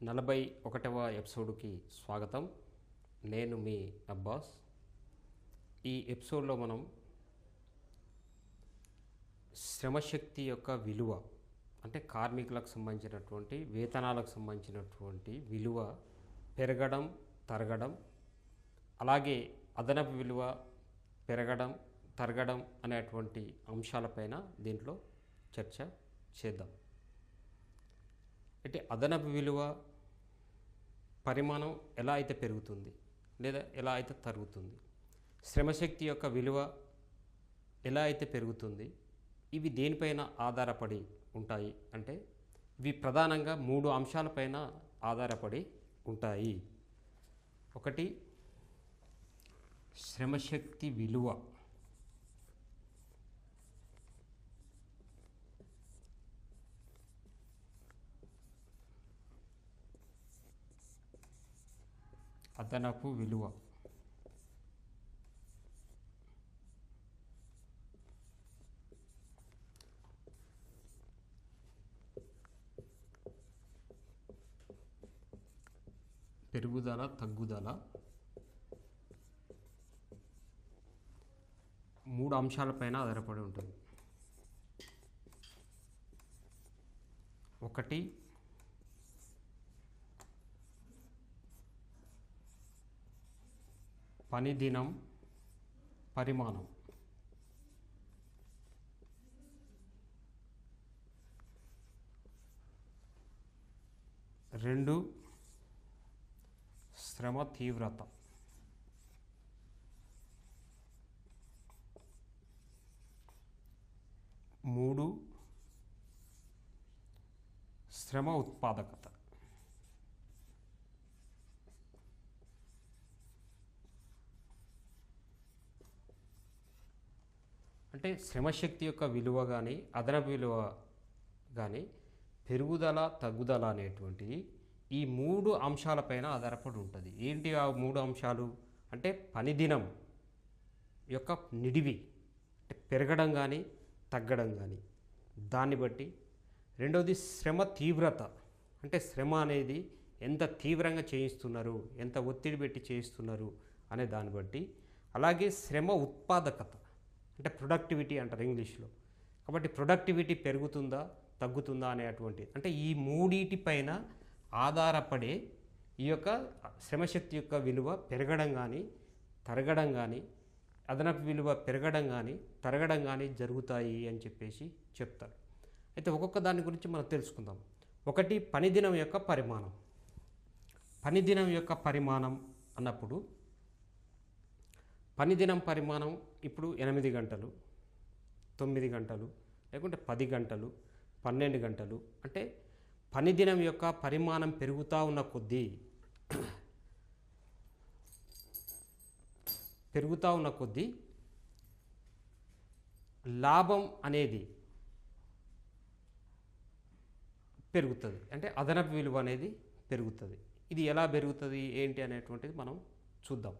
నలభై ఒకటవ ఎపిసోడ్కి స్వాగతం. నేను మీ అబ్బాస్. ఈ ఎపిసోడ్లో మనం శ్రమశక్తి యొక్క విలువ అంటే కార్మికులకు సంబంధించినటువంటి వేతనాలకు సంబంధించినటువంటి విలువ పెరగడం తరగడం అలాగే అదనపు విలువ పెరగడం తరగడం అనేటువంటి అంశాలపైన దీంట్లో చర్చ చేద్దాం. అంటే అదనపు విలువ పరిమాణం ఎలా అయితే పెరుగుతుంది లేదా ఎలా అయితే తరుగుతుంది శ్రమశక్తి యొక్క విలువ ఎలా అయితే పెరుగుతుంది ఇవి దేనిపైన ఆధారపడి ఉంటాయి అంటే ఇవి ప్రధానంగా మూడు అంశాలపైన ఆధారపడి ఉంటాయి. ఒకటి శ్రమశక్తి విలువ. అదనపు విలువ. పెరుగుదల తగ్గుదల. మూడు అంశాలపైన ఆధారపడి ఉంటుంది. ఒకటి పని దినం పరిమాణం. రెండు శ్రమ తీవ్రత. మూడు శ్రమ ఉత్పాదకత. అంటే శ్రమశక్తి యొక్క విలువ కానీ అదనపు విలువ కానీ పెరుగుదల తగ్గుదల అనేటువంటివి ఈ మూడు అంశాలపైన ఆధారపడి ఉంటుంది. ఏంటి ఆ మూడు అంశాలు? అంటే పనిదినం యొక్క నిడివి అంటే పెరగడం కానీ తగ్గడం కానీ దాన్ని బట్టి రెండవది శ్రమ తీవ్రత. అంటే శ్రమ అనేది ఎంత తీవ్రంగా చేయిస్తున్నారు ఎంత ఒత్తిడి పెట్టి చేయిస్తున్నారు అనే దాన్ని బట్టి అలాగే శ్రమ ఉత్పాదకత. అంటే ప్రొడక్టివిటీ అంటారు ఇంగ్లీష్లో. కాబట్టి ప్రొడక్టివిటీ పెరుగుతుందా తగ్గుతుందా అనేటువంటి. అంటే ఈ మూడిటిపైన ఆధారపడే ఈ యొక్క శ్రమశక్తి యొక్క విలువ పెరగడం కానీ తరగడం కానీ అదనపు విలువ పెరగడం కానీ తరగడం కానీ జరుగుతాయి అని చెప్పేసి చెప్తారు. అయితే ఒక్కొక్క దాని గురించి మనం తెలుసుకుందాం. ఒకటి పనిదినం యొక్క పరిమాణం. పనిదినం యొక్క పరిమాణం అన్నప్పుడు పనిదినం పరిమాణం ఇప్పుడు ఎనిమిది గంటలు తొమ్మిది గంటలు లేకుంటే పది గంటలు పన్నెండు గంటలు అంటే పనిదినం యొక్క పరిమాణం పెరుగుతూ ఉన్న కొద్దీ పెరుగుతూ ఉన్న కొద్దీ లాభం అనేది పెరుగుతుంది. అంటే అదనపు విలువ అనేది పెరుగుతుంది. ఇది ఎలా పెరుగుతుంది? ఏంటి అనేటువంటిది మనం చూద్దాం.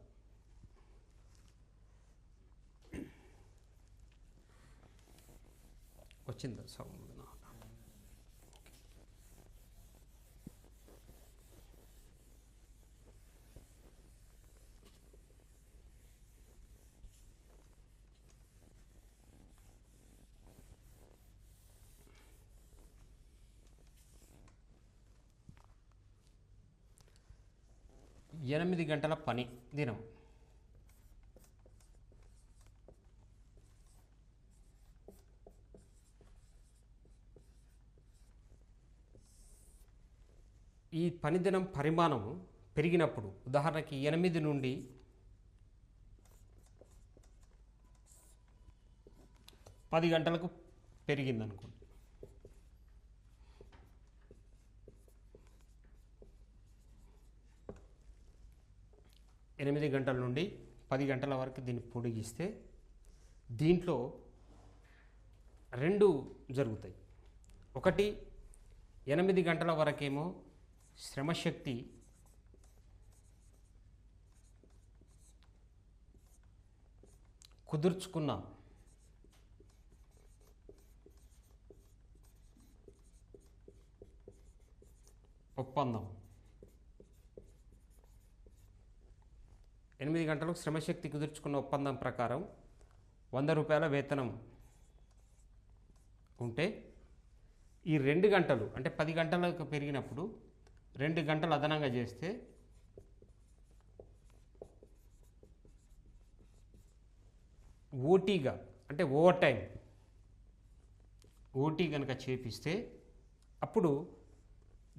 వచ్చింది సౌండ్ ఎనిమిది గంటల పని దినం. పనిదినం పరిమాణం పెరిగినప్పుడు ఉదాహరణకి ఎనిమిది నుండి పది గంటలకు పెరిగిందనుకోండి. ఎనిమిది గంటల నుండి పది గంటల వరకు దీన్ని పొడిగిస్తే దీంట్లో రెండు జరుగుతాయి. ఒకటి ఎనిమిది గంటల వరకేమో శ్రమశక్తి కుదుర్చుకున్నాం ఒప్పందం. ఎనిమిది గంటలకు శ్రమశక్తి కుదుర్చుకున్న ఒప్పందం ప్రకారం వంద రూపాయల వేతనం ఉంటే ఈ రెండు గంటలు అంటే పది గంటలకు పెరిగినప్పుడు రెండు గంటలు అదనంగా చేస్తే ఓటీగా అంటే ఓవర్ టైం ఓటీ కనుక చేపిస్తే అప్పుడు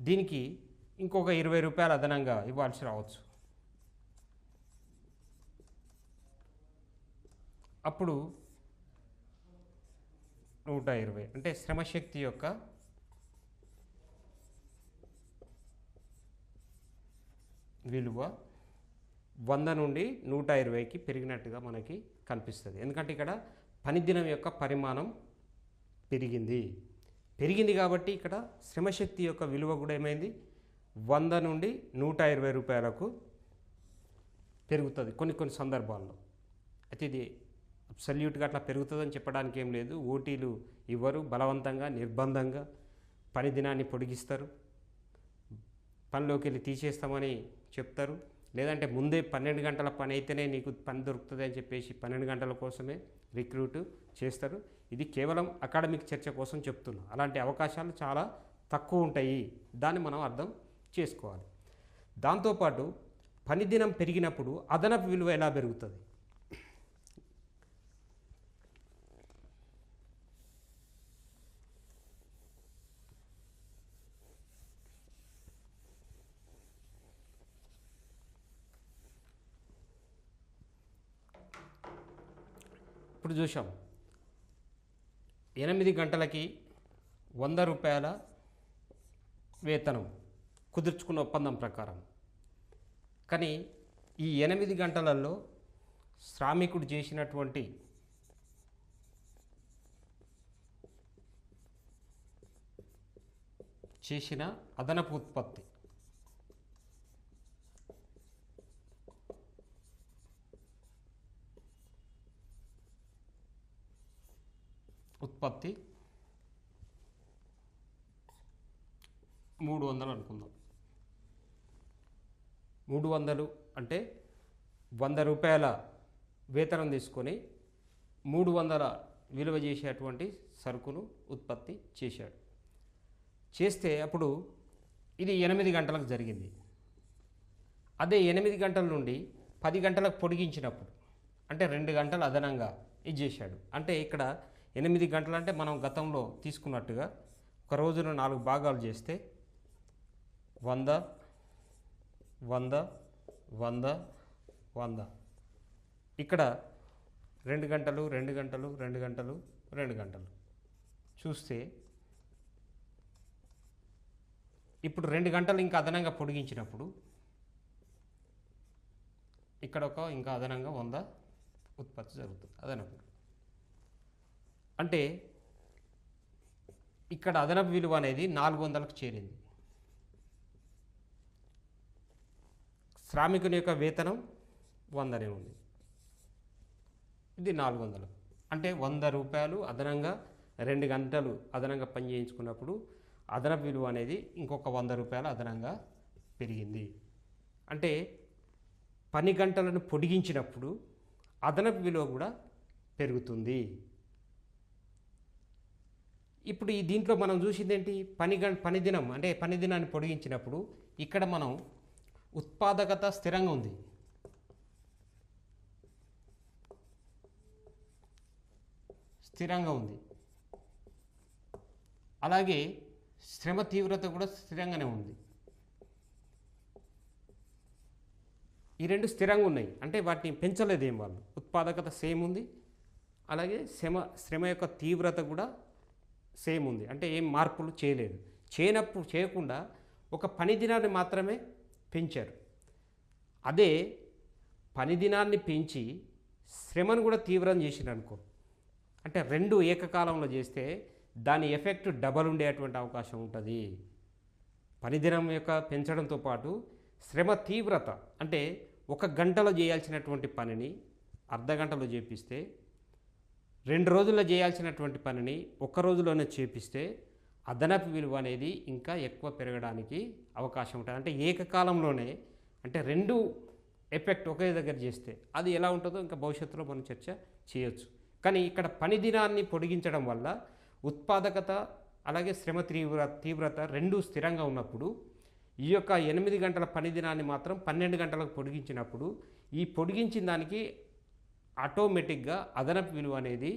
దీనికి ఇంకొక ఇరవై రూపాయలు అదనంగా ఇవ్వాల్సి రావచ్చు. అప్పుడు నూట ఇరవై అంటే శ్రమశక్తి యొక్క విలువ వంద నుండి నూట ఇరవైకి పెరిగినట్టుగా మనకి కనిపిస్తుంది. ఎందుకంటే ఇక్కడ పనిదినం యొక్క పరిమాణం పెరిగింది. పెరిగింది కాబట్టి ఇక్కడ శ్రమశక్తి యొక్క విలువ కూడా ఏమైంది? వంద నుండి నూట ఇరవై రూపాయలకు పెరుగుతుంది కొన్ని కొన్ని సందర్భాల్లో. అయితే ఇది అబ్సల్యూట్గా అట్లా పెరుగుతుందని చెప్పడానికి ఏం లేదు. ఓటీలు ఇవ్వరు బలవంతంగా నిర్బంధంగా పని దినాన్ని పొడిగిస్తారు. పనిలోకి వెళ్ళి తీసేస్తామని చెప్తారు. లేదంటే ముందే పన్నెండు గంటల పని అయితేనే నీకు పని దొరుకుతుంది అని చెప్పేసి పన్నెండు గంటల కోసమే రిక్రూట్ చేస్తారు. ఇది కేవలం అకాడమిక్ చర్చ కోసం చెప్తున్నా. అలాంటి అవకాశాలు చాలా తక్కువ ఉంటాయి. దాన్ని మనం అర్థం చేసుకోవాలి. దాంతోపాటు పని దినం పెరిగినప్పుడు అదనపు విలువ ఎలా పెరుగుతుంది? ఇప్పుడు చూసాం ఎనిమిది గంటలకి వంద రూపాయల వేతనం కుదుర్చుకున్న ఒప్పందం ప్రకారం. కానీ ఈ ఎనిమిది గంటలలో శ్రామికుడు చేసినటువంటి చేసిన అదనపు ఉత్పత్తి ఉత్పత్తి మూడు వందలు అనుకుందాం. మూడు వందలు అంటే వంద రూపాయల వేతనం తీసుకొని మూడు వందల విలువ చేసేటువంటి సరుకును ఉత్పత్తి చేశాడు. చేస్తే అప్పుడు ఇది ఎనిమిది గంటలకు జరిగింది. అదే ఎనిమిది గంటల నుండి పది గంటలకు పొడిగించినప్పుడు అంటే రెండు గంటలు అదనంగా ఇది చేశాడు. అంటే ఇక్కడ ఎనిమిది గంటలు అంటే మనం గతంలో తీసుకున్నట్టుగా ఒక రోజులో నాలుగు భాగాలు చేస్తే వంద వంద వంద వంద. ఇక్కడ రెండు గంటలు రెండు గంటలు రెండు గంటలు రెండు గంటలు. చూస్తే ఇప్పుడు రెండు గంటలు ఇంకా అదనంగా పొడిగించినప్పుడు ఇక్కడ ఒక ఇంకా అదనంగా వంద ఉత్పత్తి జరుగుతుంది. అదనపు అంటే ఇక్కడ అదనపు విలువ అనేది నాలుగు వందలకు చేరింది. శ్రామికుని యొక్క వేతనం వందనే ఉంది. ఇది నాలుగు వందలు. అంటే వంద రూపాయలు అదనంగా రెండు గంటలు అదనంగా పని చేయించుకున్నప్పుడు అదనపు విలువ అనేది ఇంకొక వంద రూపాయలు అదనంగా పెరిగింది. అంటే పని గంటలను పొడిగించినప్పుడు అదనపు విలువ కూడా పెరుగుతుంది. ఇప్పుడు ఈ దీంట్లో మనం చూసింది ఏంటి పని గం పని దినం అంటే పని దినాన్ని పొడిగించినప్పుడు ఇక్కడ మనం ఉత్పాదకత స్థిరంగా ఉంది. స్థిరంగా ఉంది. అలాగే శ్రమ తీవ్రత కూడా స్థిరంగానే ఉంది. ఈ రెండు స్థిరంగా ఉన్నాయి. అంటే వాటిని పెంచలేదేం వాళ్ళు. ఉత్పాదకత సేమ్ ఉంది. అలాగే శ్రమ శ్రమ యొక్క తీవ్రత కూడా సేమ్ ఉంది. అంటే ఏం మార్పులు చేయలేదు. చేయనప్పుడు చేయకుండా ఒక పని దినాన్ని మాత్రమే పెంచారు. అదే పని దినాన్ని పెంచి శ్రమను కూడా తీవ్రం చేసిరు అనుకో అంటే రెండు ఏకకాలంలో చేస్తే దాని ఎఫెక్ట్ డబల్ ఉండేటువంటి అవకాశం ఉంటుంది. పనిదినం యొక్క పెంచడంతో పాటు శ్రమ తీవ్రత అంటే ఒక గంటలో చేయాల్సినటువంటి పనిని అర్ధ గంటలో చేపిస్తే రెండు రోజుల్లో చేయాల్సినటువంటి పనిని ఒక్క రోజులోనే చేపిస్తే అదనపు విలువ అనేది ఇంకా ఎక్కువ పెరగడానికి అవకాశం ఉంటుంది. అంటే ఏకకాలంలోనే అంటే రెండు ఎఫెక్ట్ ఒకే దగ్గర చేస్తే అది ఎలా ఉంటుందో ఇంకా భవిష్యత్తులో మనం చర్చ చేయొచ్చు. కానీ ఇక్కడ పని దినాన్ని పొడిగించడం వల్ల ఉత్పాదకత అలాగే శ్రమ తీవ్ర తీవ్రత రెండూ స్థిరంగా ఉన్నప్పుడు ఈ యొక్క ఎనిమిది గంటల పని దినాన్ని మాత్రం పన్నెండు గంటలకు పొడిగించినప్పుడు ఈ పొడిగించిన దానికి ఆటోమేటిక్గా అదనపు విలువ అనేది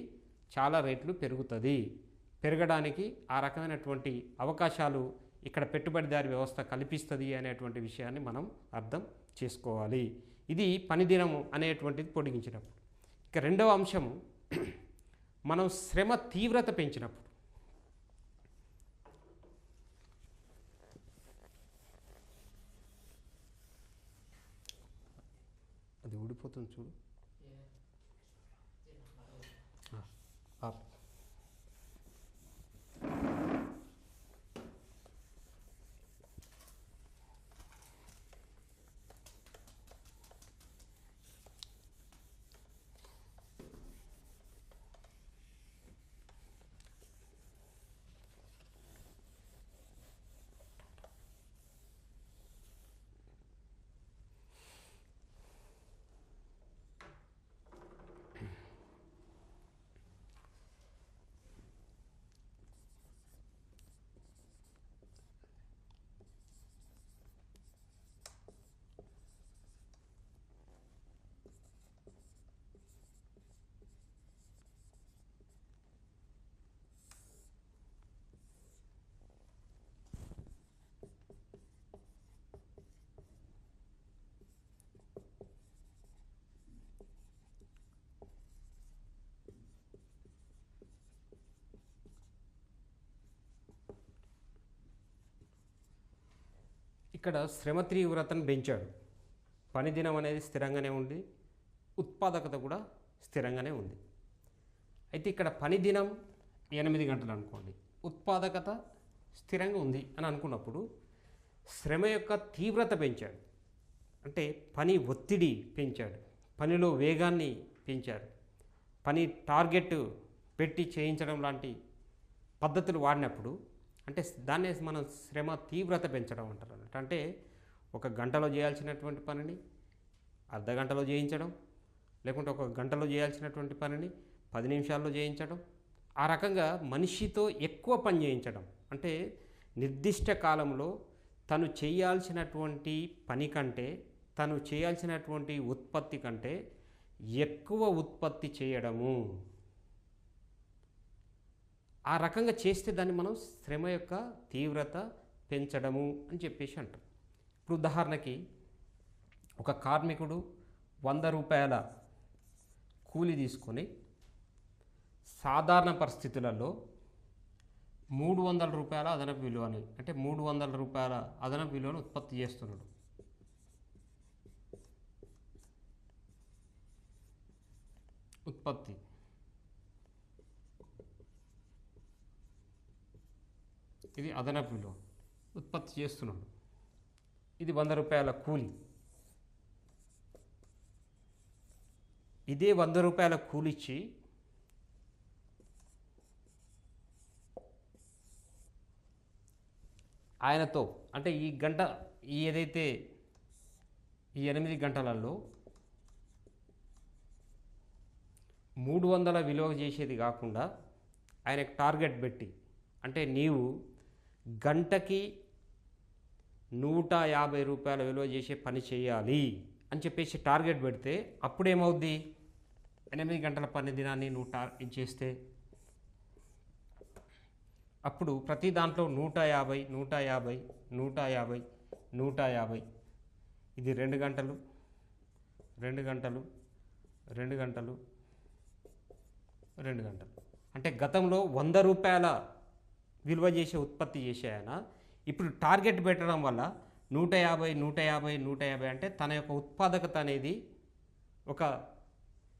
చాలా రేట్లు పెరుగుతుంది. పెరగడానికి ఆ రకమైనటువంటి అవకాశాలు ఇక్కడ పెట్టుబడిదారి వ్యవస్థ కల్పిస్తుంది అనేటువంటి విషయాన్ని మనం అర్థం చేసుకోవాలి. ఇది పనిదినము అనేటువంటిది పొడిగించినప్పుడు. ఇక రెండవ అంశము మనం శ్రమ తీవ్రత పెంచినప్పుడు. అది ఊడిపోతుంది చూడు. up ఇక్కడ శ్రమ తీవ్రతను పెంచాడు పనిదినం అనేది స్థిరంగానే ఉంది. ఉత్పాదకత కూడా స్థిరంగానే ఉంది. అయితే ఇక్కడ పనిదినం ఎనిమిది గంటలు అనుకోండి. ఉత్పాదకత స్థిరంగా ఉంది అని అనుకున్నప్పుడు శ్రమ యొక్క తీవ్రత పెంచాడు. అంటే పని ఒత్తిడి పెంచాడు. పనిలో వేగాన్ని పెంచాడు. పని టార్గెట్ పెట్టి చేయించడం లాంటి పద్ధతులు వాడినప్పుడు అంటే దాన్నే మనం శ్రమ తీవ్రత పెంచడం అంటారు అన్నట్టు. అంటే ఒక గంటలో చేయాల్సినటువంటి పనిని అర్ధ గంటలో చేయించడం లేకుంటే ఒక గంటలో చేయాల్సినటువంటి పనిని పది నిమిషాల్లో చేయించడం ఆ రకంగా మనిషితో ఎక్కువ పని చేయించడం. అంటే నిర్దిష్ట కాలంలో తను చేయాల్సినటువంటి పని కంటే తను చేయాల్సినటువంటి ఉత్పత్తి కంటే ఎక్కువ ఉత్పత్తి చేయడము. ఆ రకంగా చేస్తే దాన్ని మనం శ్రమ యొక్క తీవ్రత పెంచడము అని చెప్పేసి అంటాం. ఇప్పుడు ఉదాహరణకి ఒక కార్మికుడు వంద రూపాయల కూలి తీసుకొని సాధారణ పరిస్థితులలో మూడు వందల రూపాయల అదనపు విలువని అంటే మూడు వందల రూపాయల అదనపు విలువను ఉత్పత్తి చేస్తున్నాడు. ఉత్పత్తి ఇది అదనపు విలువ ఉత్పత్తి చేస్తున్నాడు. ఇది వంద రూపాయల కూలి. ఇదే వంద రూపాయల కూలిచ్చి ఆయనతో అంటే ఈ గంట ఈ ఏదైతే ఈ ఎనిమిది గంటలలో మూడు వందల విలువ చేసేది కాకుండా ఆయనకు టార్గెట్ పెట్టి అంటే నీవు గంటకి నూట యాభై రూపాయల విలువ చేసే పని చేయాలి అని చెప్పేసి టార్గెట్ పెడితే అప్పుడేమవుద్ది? ఎనిమిది గంటల పని దినాన్ని నువ్వు టార్ చేస్తే? అప్పుడు ప్రతి దాంట్లో నూట యాభై నూట యాభై నూట యాభై నూట యాభై. ఇది రెండు గంటలు రెండు గంటలు రెండు గంటలు రెండు గంటలు. అంటే గతంలో వంద రూపాయల విలువ చేసే ఉత్పత్తి చేసే ఆయన. ఇప్పుడు టార్గెట్ పెట్టడం వల్ల నూట యాభై నూట యాభై నూట యాభై అంటే తన యొక్క ఉత్పాదకత అనేది ఒక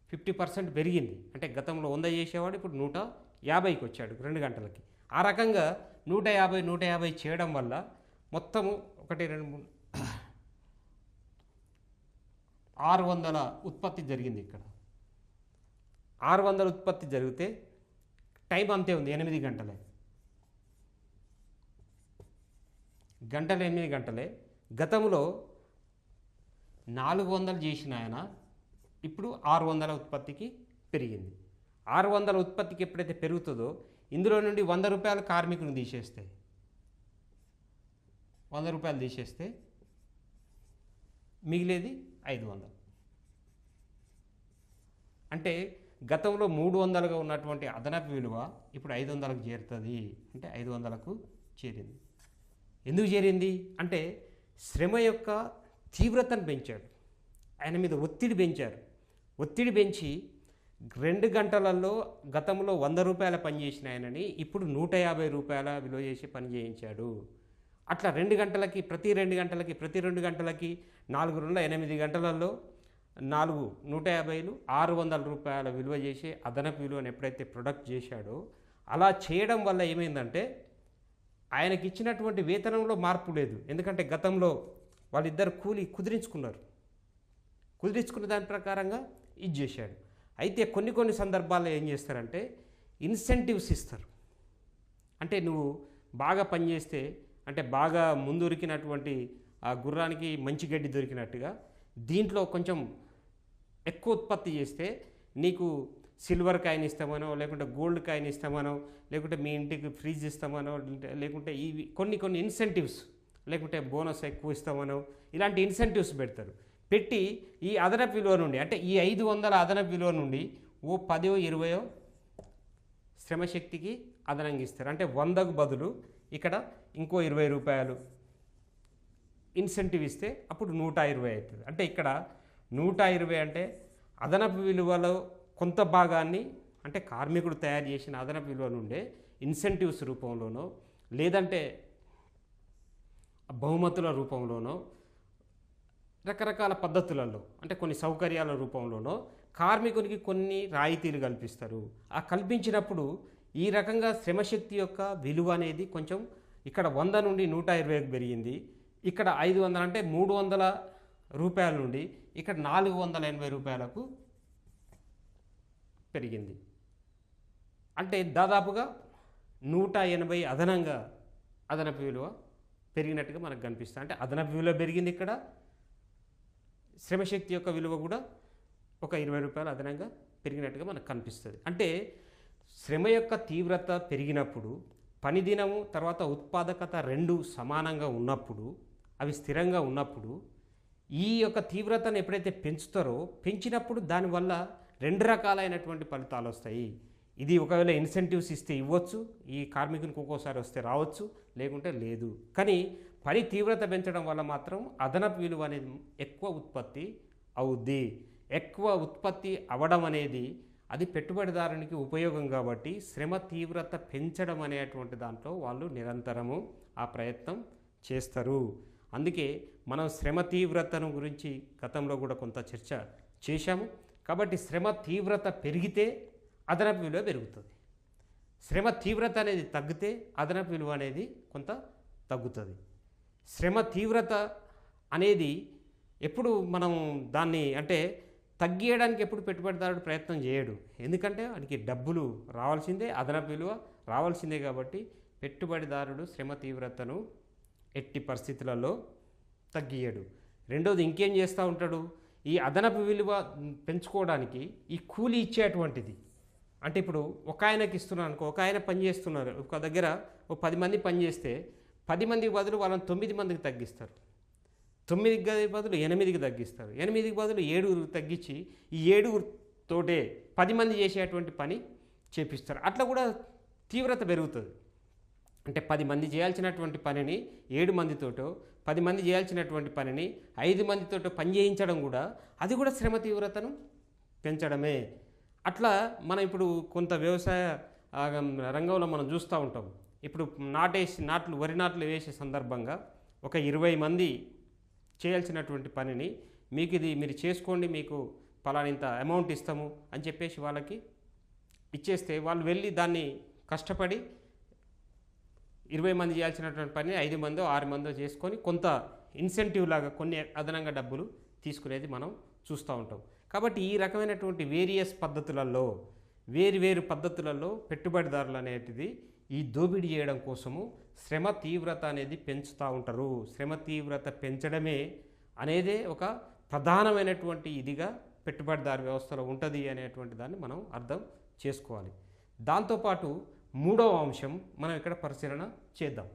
ఫిఫ్టీ పర్సెంట్ పెరిగింది. అంటే గతంలో వంద చేసేవాడు ఇప్పుడు నూట యాభైకి వచ్చాడు రెండు గంటలకి. ఆ రకంగా నూట యాభై నూట యాభై చేయడం వల్ల మొత్తము ఒకటి రెండు మూడు ఆరు వందల ఉత్పత్తి జరిగింది ఇక్కడ. ఆరు వందల ఉత్పత్తి జరిగితే టైం అంతే ఉంది ఎనిమిది గంటలే. గంటలు ఎనిమిది గంటలే. గతంలో నాలుగు వందలు చేసిన ఆయన ఇప్పుడు ఆరు వందల ఉత్పత్తికి పెరిగింది. ఆరు వందల ఉత్పత్తికి ఎప్పుడైతే పెరుగుతుందో ఇందులో నుండి వంద రూపాయలు కార్మికుని తీసేస్తే వంద రూపాయలు తీసేస్తే మిగిలేది ఐదు వందలు. అంటే గతంలో మూడు వందలుగా ఉన్నటువంటి అదనపు విలువ ఇప్పుడు ఐదు వందలకు చేరుతుంది. అంటే ఐదు వందలకు చేరింది. ఎందుకు చేరింది? అంటే శ్రమ యొక్క తీవ్రతను పెంచాడు. ఆయన మీద ఒత్తిడి పెంచారు. ఒత్తిడి పెంచి రెండు గంటలలో గతంలో వంద రూపాయల పని చేసిన ఆయనని ఇప్పుడు నూట యాభై రూపాయల విలువ చేసి పని చేయించాడు. అట్లా రెండు గంటలకి ప్రతి రెండు గంటలకి ప్రతి రెండు గంటలకి నాలుగు రెండు ఎనిమిది గంటలలో నాలుగు నూట యాభైలు ఆరు వందల రూపాయల విలువ చేసి అదనపు విలువను ఎప్పుడైతే ప్రొడక్ట్ చేశాడో అలా చేయడం వల్ల ఏమైందంటే ఆయనకి ఇచ్చినటువంటి వేతనంలో మార్పు లేదు. ఎందుకంటే గతంలో వాళ్ళిద్దరు కూలి కుదిరించుకున్నారు. కుదిరించుకున్న దాని ప్రకారంగా ఇది చేశాడు. అయితే కొన్ని కొన్ని సందర్భాల్లో ఏం చేస్తారంటే ఇన్సెంటివ్స్ ఇస్తారు. అంటే నువ్వు బాగా పనిచేస్తే అంటే బాగా ముందురికినటువంటి ఆ గుర్రానికి మంచి గడ్డి దొరికినట్టుగా దీంట్లో కొంచెం ఎక్కువ ఉత్పత్తి చేస్తే నీకు సిల్వర్ కాయిన్ ఇస్తామనో లేకుంటే గోల్డ్ కాయిన్ ఇస్తామనో లేకుంటే మీ ఇంటికి ఫ్రిడ్జ్ ఇస్తామనో లేకుంటే- లేకుంటే ఇవి కొన్ని కొన్ని ఇన్సెంటివ్స్ లేకుంటే బోనస్ ఎక్కువ ఇస్తామనో ఇలాంటి ఇన్సెంటివ్స్ పెడతారు. పెట్టి ఈ అదనపు విలువ నుండి అంటే ఈ ఐదు వందల అదనపు విలువ నుండి ఓ పదో ఇరవయో శ్రమశక్తికి అదనంగా ఇస్తారు. అంటే వందకు బదులు ఇక్కడ ఇంకో ఇరవై రూపాయలు ఇన్సెంటివ్ ఇస్తే అప్పుడు నూట ఇరవై అవుతుంది. అంటే ఇక్కడ నూట ఇరవై అంటే అదనపు విలువలో కొంత భాగాన్ని అంటే కార్మికుడు తయారు చేసిన అదనపు విలువ నుండే ఇన్సెంటివ్స్ రూపంలోనో లేదంటే బహుమతుల రూపంలోనో రకరకాల పద్ధతులలో అంటే కొన్ని సౌకర్యాల రూపంలోనో కార్మికునికి కొన్ని రాయితీలు కల్పిస్తారు. ఆ కల్పించినప్పుడు ఈ రకంగా శ్రమశక్తి యొక్క విలువ అనేది కొంచెం ఇక్కడ వంద నుండి నూట ఇరవైకి పెరిగింది. ఇక్కడ ఐదు వందలు అంటే మూడు వందల రూపాయల నుండి ఇక్కడ నాలుగు వందల ఎనభై రూపాయలకు పెరిగింది. అంటే దాదాపుగా నూట ఎనభై అదనంగా అదనపు విలువ పెరిగినట్టుగా మనకు కనిపిస్తుంది. అంటే అదనపు విలువ పెరిగింది ఇక్కడ. శ్రమశక్తి యొక్క విలువ కూడా ఒక ఇరవై రూపాయలు అదనంగా పెరిగినట్టుగా మనకు కనిపిస్తుంది. అంటే శ్రమ యొక్క తీవ్రత పెరిగినప్పుడు పని దినము తర్వాత ఉత్పాదకత రెండు సమానంగా ఉన్నప్పుడు అవి స్థిరంగా ఉన్నప్పుడు ఈ యొక్క తీవ్రతను ఎప్పుడైతే పెంచుతారో పెంచినప్పుడు దానివల్ల రెండు రకాలైనటువంటి ఫలితాలు వస్తాయి. ఇది ఒకవేళ ఇన్సెంటివ్స్ ఇస్తే ఇవ్వచ్చు ఈ కార్మికునికి ఒక్కోసారి వస్తే రావచ్చు లేకుంటే లేదు. కానీ పని తీవ్రత పెంచడం వల్ల మాత్రం అదనపు విలువ అనేది ఎక్కువ ఉత్పత్తి అవుద్ది. ఎక్కువ ఉత్పత్తి అవడం అనేది అది పెట్టుబడిదారునికి ఉపయోగం కాబట్టి శ్రమ తీవ్రత పెంచడం అనేటువంటి దాంట్లో వాళ్ళు నిరంతరము ఆ ప్రయత్నం చేస్తారు. అందుకే మనం శ్రమ తీవ్రతను గురించి గతంలో కూడా కొంత చర్చ చేశాము. కాబట్టి శ్రమ తీవ్రత పెరిగితే అదనపు విలువ పెరుగుతుంది. శ్రమ తీవ్రత అనేది తగ్గితే అదనపు విలువ అనేది కొంత తగ్గుతుంది. శ్రమ తీవ్రత అనేది ఎప్పుడు మనం దాన్ని అంటే తగ్గియడానికి ఎప్పుడు పెట్టుబడిదారుడు ప్రయత్నం చేయడు. ఎందుకంటే వానికి డబ్బులు రావాల్సిందే అదనపు విలువ రావాల్సిందే కాబట్టి పెట్టుబడిదారుడు శ్రమ తీవ్రతను ఎట్టి పరిస్థితులలో తగ్గియడు. రెండోది ఇంకేం చేస్తూ ఉంటాడు? ఈ అదనపు విలువ పెంచుకోవడానికి ఈ కూలి ఇచ్చేటువంటిది. అంటే ఇప్పుడు ఒక ఆయనకి ఇస్తున్నాను అనుకో ఒక ఆయన పని చేస్తున్నారు. ఒక దగ్గర ఒక పది మంది పనిచేస్తే పది మందికి బదులు వాళ్ళని తొమ్మిది మందికి తగ్గిస్తారు. తొమ్మిదికి బదులు ఎనిమిదికి తగ్గిస్తారు. ఎనిమిదికి బదులు ఏడుగురు తగ్గించి ఈ ఏడుగురు తోటే పది మంది చేసేటువంటి పని చేపిస్తారు. అట్లా కూడా తీవ్రత పెరుగుతుంది. అంటే పది మంది చేయాల్సినటువంటి పనిని ఏడు మందితోటో పది మంది చేయాల్సినటువంటి పనిని ఐదు మందితో పని చేయించడం కూడా అది కూడా శ్రమ తీవ్రతను పెంచడమే. అట్లా మనం ఇప్పుడు కొంత వ్యవసాయ రంగంలో మనం చూస్తూ ఉంటాం. ఇప్పుడు నాటేసి నాట్లు వరి నాట్లు వేసే సందర్భంగా ఒక ఇరవై మంది చేయాల్సినటువంటి పనిని మీకు ఇది మీరు చేసుకోండి మీకు పలానింత అమౌంట్ ఇస్తాము అని చెప్పేసి వాళ్ళకి ఇచ్చేస్తే వాళ్ళు వెళ్ళి దాన్ని కష్టపడి ఇరవై మంది చేయాల్సినటువంటి పని ఐదు మందో ఆరు మందో చేసుకొని కొంత ఇన్సెంటివ్ లాగా కొన్ని అదనంగా డబ్బులు తీసుకునేది మనం చూస్తూ ఉంటాం. కాబట్టి ఈ రకమైనటువంటి వేరియస్ పద్ధతులలో వేరు వేరు పద్ధతులలో పెట్టుబడిదారులు అనేటిది ఈ దోపిడీ చేయడం కోసము శ్రమ తీవ్రత అనేది పెంచుతూ ఉంటారు. శ్రమ తీవ్రత పెంచడమే అనేదే ఒక ప్రధానమైనటువంటి ఇదిగా పెట్టుబడిదారు వ్యవస్థలో ఉంటుంది అనేటువంటి దాన్ని మనం అర్థం చేసుకోవాలి. దాంతోపాటు మూడవ అంశం మనం ఇక్కడ పరిశీలన చేద్దాం.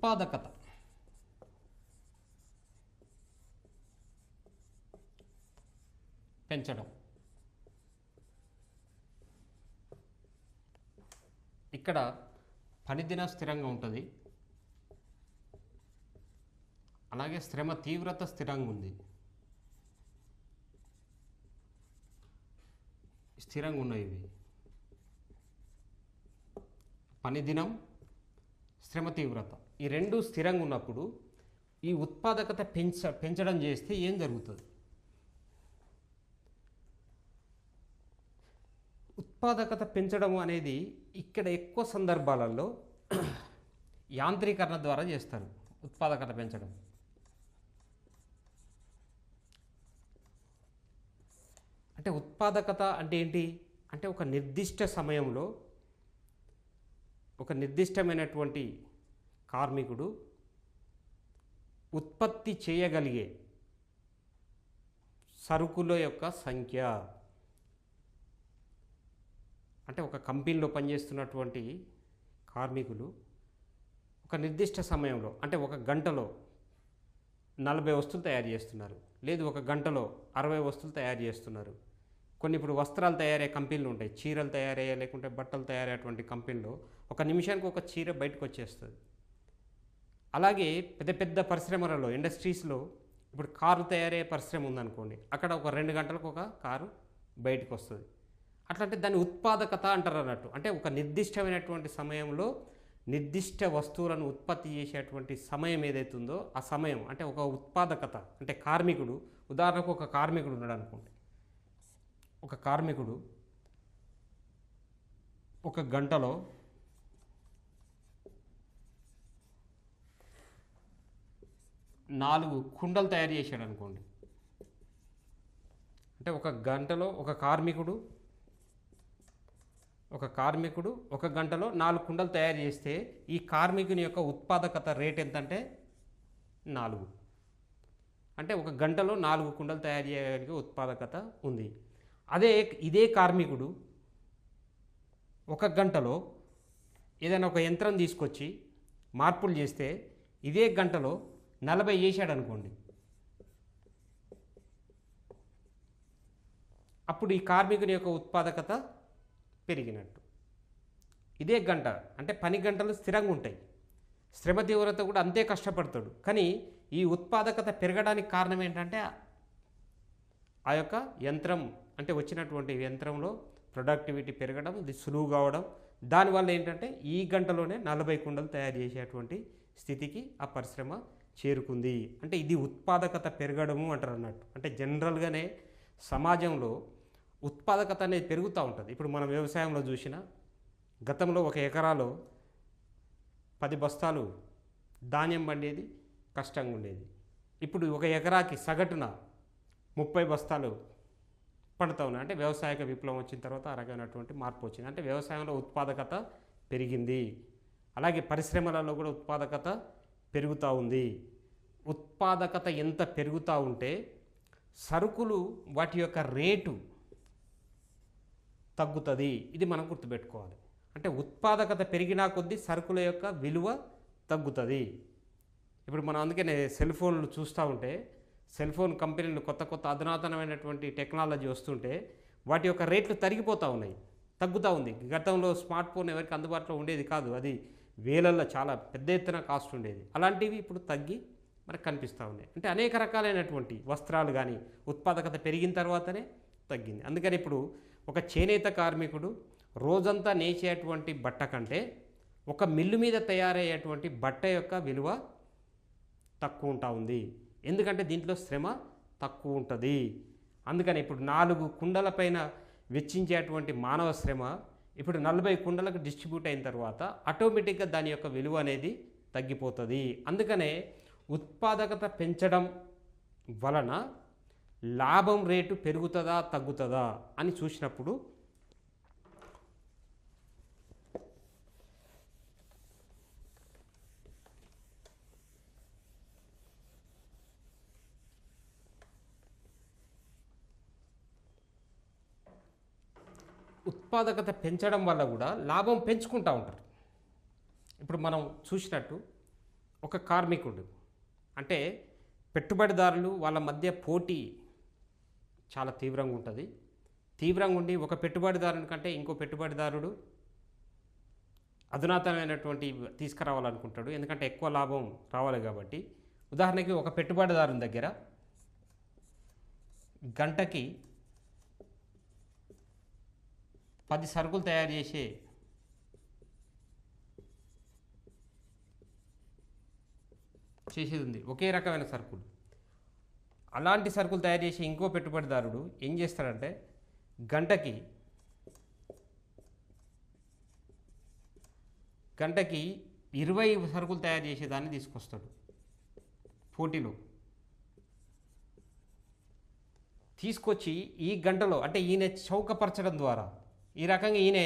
ఉత్పాదకత పెంచడం. ఇక్కడ పనిదిన స్థిరంగా ఉంటుంది. అలాగే శ్రమ తీవ్రత స్థిరంగా ఉంది. స్థిరంగా ఉన్నాయి ఇవి. పని దినం శ్రమ తీవ్రత. ఈ రెండు స్థిరంగా ఉన్నప్పుడు ఈ ఉత్పాదకత పెంచ పెంచడం చేస్తే ఏం జరుగుతుంది? ఉత్పాదకత పెంచడం అనేది ఇక్కడ ఎక్కువ సందర్భాలలో యాంత్రీకరణ ద్వారా చేస్తారు ఉత్పాదకత పెంచడం. అంటే ఉత్పాదకత అంటే ఏంటి? అంటే ఒక నిర్దిష్ట సమయంలో ఒక నిర్దిష్టమైనటువంటి కార్మికుడు ఉత్పత్తి చేయగలిగే సరుకుల యొక్క సంఖ్య. అంటే ఒక కంపెనీలో పనిచేస్తున్నటువంటి కార్మికులు ఒక నిర్దిష్ట సమయంలో అంటే ఒక గంటలో నలభై వస్తువులు తయారు చేస్తున్నారు. లేదు ఒక గంటలో అరవై వస్తువులు తయారు చేస్తున్నారు. కొన్ని ఇప్పుడు వస్త్రాలు తయారయ్యే కంపెనీలు ఉంటాయి. చీరలు తయారయ్యే లేకుంటే బట్టలు తయారయ్యేటువంటి కంపెనీలో ఒక నిమిషానికి ఒక చీర బయటకు వచ్చేస్తుంది. అలాగే పెద్ద పెద్ద పరిశ్రమలలో ఇండస్ట్రీస్లో ఇప్పుడు కారు తయారయ్యే పరిశ్రమ ఉందనుకోండి అక్కడ ఒక రెండు గంటలకు ఒక కారు బయటకు వస్తుంది అట్లా అంటే దాన్ని ఉత్పాదకత అంటారు అన్నట్టు. అంటే ఒక నిర్దిష్టమైనటువంటి సమయంలో నిర్దిష్ట వస్తువులను ఉత్పత్తి చేసేటువంటి సమయం ఏదైతుందో ఆ సమయం అంటే ఒక ఉత్పాదకత అంటే కార్మికుడు ఉదాహరణకు ఒక కార్మికుడు ఉన్నాడు అనుకోండి ఒక కార్మికుడు ఒక గంటలో నాలుగు కుండలు తయారు చేశాడు అనుకోండి. అంటే ఒక గంటలో ఒక కార్మికుడు ఒక కార్మికుడు ఒక గంటలో నాలుగు కుండలు తయారు చేస్తే ఈ కార్మికుని యొక్క ఉత్పాదకత రేట్ ఎంతంటే నాలుగు. అంటే ఒక గంటలో నాలుగు కుండలు తయారు చేయడానికి ఉత్పాదకత ఉంది. అదే ఇదే కార్మికుడు ఒక గంటలో ఏదైనా ఒక యంత్రం తీసుకొచ్చి మార్పులు చేస్తే ఇదే గంటలో నలభై చేశాడు అనుకోండి అప్పుడు ఈ కార్మికుని యొక్క ఉత్పాదకత పెరిగినట్టు. ఇదే గంట అంటే పని గంటలు స్థిరంగా ఉంటాయి. శ్రమ తీవ్రత కూడా అంతే కష్టపడతాడు. కానీ ఈ ఉత్పాదకత పెరగడానికి కారణం ఏంటంటే ఆ యొక్క యంత్రం అంటే వచ్చినటువంటి యంత్రంలో ప్రొడక్టివిటీ పెరగడం ఇది సులువు కావడం దానివల్ల ఏంటంటే ఈ గంటలోనే నలభై కుండలు తయారు చేసేటువంటి స్థితికి ఆ పరిశ్రమ చేరుకుంది. అంటే ఇది ఉత్పాదకత పెరగడము అంటారు అన్నట్టు. అంటే జనరల్గానే సమాజంలో ఉత్పాదకత అనేది పెరుగుతూ ఉంటుంది. ఇప్పుడు మనం వ్యవసాయంలో చూసిన గతంలో ఒక ఎకరాలో పది బస్తాలు ధాన్యం పండేది కష్టంగా ఉండేది. ఇప్పుడు ఒక ఎకరాకి సగటున ముప్పై బస్తాలు పండుతూ ఉన్నాయి. అంటే వ్యవసాయక విప్లవం వచ్చిన తర్వాత ఆ రకమైనటువంటి మార్పు వచ్చింది. అంటే వ్యవసాయంలో ఉత్పాదకత పెరిగింది. అలాగే పరిశ్రమలలో కూడా ఉత్పాదకత పెరుగుతూ ఉంది. ఉత్పాదకత ఎంత పెరుగుతూ ఉంటే సరుకులు వాటి యొక్క రేటు తగ్గుతుంది. ఇది మనం గుర్తుపెట్టుకోవాలి. అంటే ఉత్పాదకత పెరిగినా కొద్దీ సరుకుల యొక్క విలువ తగ్గుతుంది. ఇప్పుడు మనం అందుకనే సెల్ ఫోన్లు చూస్తూ ఉంటే సెల్ ఫోన్ కంపెనీలు కొత్త కొత్త అధునాతనమైనటువంటి టెక్నాలజీ వస్తుంటే వాటి యొక్క రేట్లు తరిగిపోతూ ఉన్నాయి తగ్గుతూ ఉంది. గతంలో స్మార్ట్ ఫోన్ ఎవరికి అందుబాటులో ఉండేది కాదు. అది వేలల్లో చాలా పెద్ద ఎత్తున కాస్ట్ ఉండేది. అలాంటివి ఇప్పుడు తగ్గి మనకు కనిపిస్తూ ఉన్నాయి. అంటే అనేక రకాలైనటువంటి వస్త్రాలు కానీ ఉత్పాదకత పెరిగిన తర్వాతనే తగ్గింది. అందుకని ఇప్పుడు ఒక చేనేత కార్మికుడు రోజంతా నేచేటువంటి బట్ట కంటే ఒక మిల్లు మీద తయారయ్యేటువంటి బట్ట యొక్క విలువ తక్కువ ఉంటా ఉంది. ఎందుకంటే దీంట్లో శ్రమ తక్కువ ఉంటుంది. అందుకని ఇప్పుడు నాలుగు కుండలపైన వెచ్చించేటువంటి మానవ శ్రమ ఇప్పుడు నలభై కుండలకు డిస్ట్రిబ్యూట్ అయిన తర్వాత ఆటోమేటిక్గా దాని యొక్క విలువ అనేది తగ్గిపోతుంది. అందుకనే ఉత్పాదకత పెంచడం వలన లాభం రేటు పెరుగుతుందా తగ్గుతుందా అని చూసినప్పుడు ఉత్పాదకత పెంచడం వల్ల కూడా లాభం పెంచుకుంటూ ఉంటారు. ఇప్పుడు మనం చూసినట్టు ఒక కార్మికుడు అంటే పెట్టుబడిదారులు వాళ్ళ మధ్య పోటీ చాలా తీవ్రంగా ఉంటుంది. తీవ్రంగా ఉండి ఒక పెట్టుబడిదారుని కంటే ఇంకో పెట్టుబడిదారుడు అధునాతనమైనటువంటి తీసుకురావాలనుకుంటాడు. ఎందుకంటే ఎక్కువ లాభం రావాలి కాబట్టి. ఉదాహరణకి ఒక పెట్టుబడిదారుని దగ్గర గంటకి పది సరుకులు తయారు చేసే చేసేది ఉంది ఒకే రకమైన సరుకులు. అలాంటి సరుకులు తయారు చేసే ఇంకో పెట్టుబడిదారుడు ఏం చేస్తాడంటే గంటకి గంటకి ఇరవై సరుకులు తయారు చేసేదాన్ని తీసుకొస్తాడు. పోటీలో. తీసుకొచ్చి ఈ గంటలో అంటే ఈయన చౌకపరచడం ద్వారా ఈ రకంగా ఈయన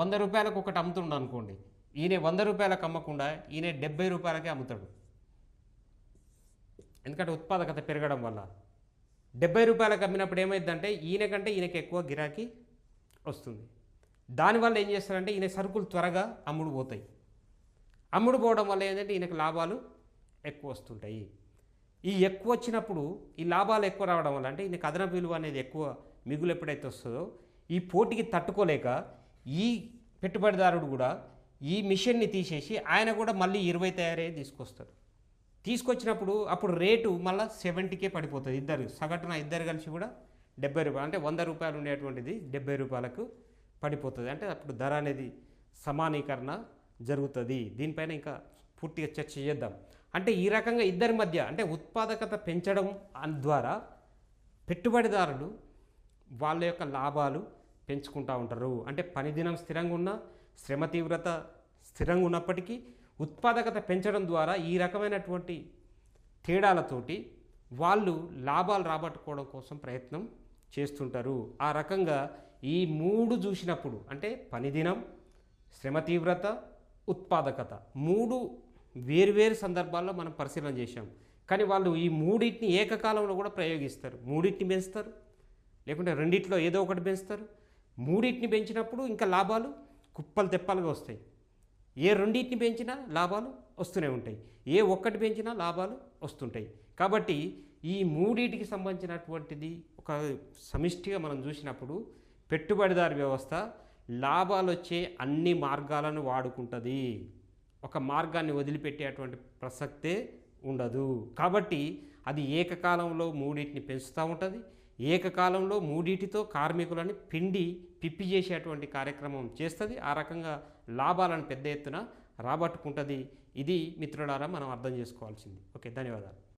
వంద రూపాయలకు ఒకటి అమ్ముతుండ అనుకోండి. ఈయన వంద రూపాయలకు అమ్మకుండా ఈయన డెబ్బై రూపాయలకే అమ్ముతాడు. ఎందుకంటే ఉత్పాదకత పెరగడం వల్ల. డెబ్బై రూపాయలకు అమ్మినప్పుడు ఏమైందంటే ఈయన కంటే ఈయనకి ఎక్కువ గిరాకీ వస్తుంది. దానివల్ల ఏం చేస్తారంటే ఈయన సరుకులు త్వరగా అమ్ముడు పోతాయి. అమ్ముడు పోవడం వల్ల ఏంటంటే ఈయనకు లాభాలు ఎక్కువ వస్తుంటాయి. ఈ ఎక్కువ వచ్చినప్పుడు ఈ లాభాలు ఎక్కువ రావడం వల్ల అంటే ఈయనకు అదనపు విలువ అనేది ఎక్కువ మిగులు ఎప్పుడైతే వస్తుందో ఈ పోటీకి తట్టుకోలేక ఈ పెట్టుబడిదారుడు కూడా ఈ మిషన్ని తీసేసి ఆయన కూడా మళ్ళీ ఇరవై తయారయ్యే తీసుకొస్తాడు. తీసుకొచ్చినప్పుడు అప్పుడు రేటు మళ్ళీ సెవెంటీకే పడిపోతుంది ఇద్దరు సగటున ఇద్దరు కలిసి కూడా డెబ్బై రూపాయలు అంటే వంద రూపాయలు ఉండేటువంటిది డెబ్బై రూపాయలకు పడిపోతుంది. అంటే అప్పుడు ధర అనేది సమానీకరణ జరుగుతుంది. దీనిపైన ఇంకా పూర్తిగా చర్చ చేద్దాం. అంటే ఈ రకంగా ఇద్దరి మధ్య అంటే ఉత్పాదకత పెంచడం ద్వారా పెట్టుబడిదారులు వాళ్ళ యొక్క లాభాలు పెంచుకుంటూ ఉంటారు. అంటే పని దినం స్థిరంగా ఉన్న శ్రమ తీవ్రత స్థిరంగా ఉన్నప్పటికీ ఉత్పాదకత పెంచడం ద్వారా ఈ రకమైనటువంటి తేడాలతోటి వాళ్ళు లాభాలు రాబట్టుకోవడం కోసం ప్రయత్నం చేస్తుంటారు. ఆ రకంగా ఈ మూడు చూసినప్పుడు అంటే పనిదినం శ్రమ తీవ్రత ఉత్పాదకత మూడు వేరువేరు సందర్భాల్లో మనం పరిశీలన చేశాం. కానీ వాళ్ళు ఈ మూడింటిని ఏకకాలంలో కూడా ప్రయోగిస్తారు. మూడింటిని పెంచుతారు. లేకుంటే రెండిట్లో ఏదో ఒకటి పెంచుతారు. మూడింటిని పెంచినప్పుడు ఇంకా లాభాలు కుప్పలు తెప్పలుగా వస్తాయి. ఏ రెండింటిని పెంచినా లాభాలు వస్తూనే ఉంటాయి. ఏ ఒక్కటి పెంచినా లాభాలు వస్తుంటాయి. కాబట్టి ఈ మూడింటికి సంబంధించినటువంటిది ఒక సమిష్టిగా మనం చూసినప్పుడు పెట్టుబడిదారు వ్యవస్థ లాభాలు వచ్చే అన్ని మార్గాలను వాడుకుంటుంది. ఒక మార్గాన్ని వదిలిపెట్టేటువంటి ప్రసక్తే ఉండదు. కాబట్టి అది ఏకకాలంలో మూడింటిని పెంచుతూ ఉంటుంది. ఏకకాలంలో మూడింటితో కార్మికులని పిండి పిప్పి చేసేటువంటి కార్యక్రమం చేస్తుంది. ఆ రకంగా లాభాలను పెద్ద ఎత్తున రాబట్టుకుంటుంది. ఇది మిత్రులారా మనం అర్థం చేసుకోవాల్సింది. ఓకే ధన్యవాదాలు.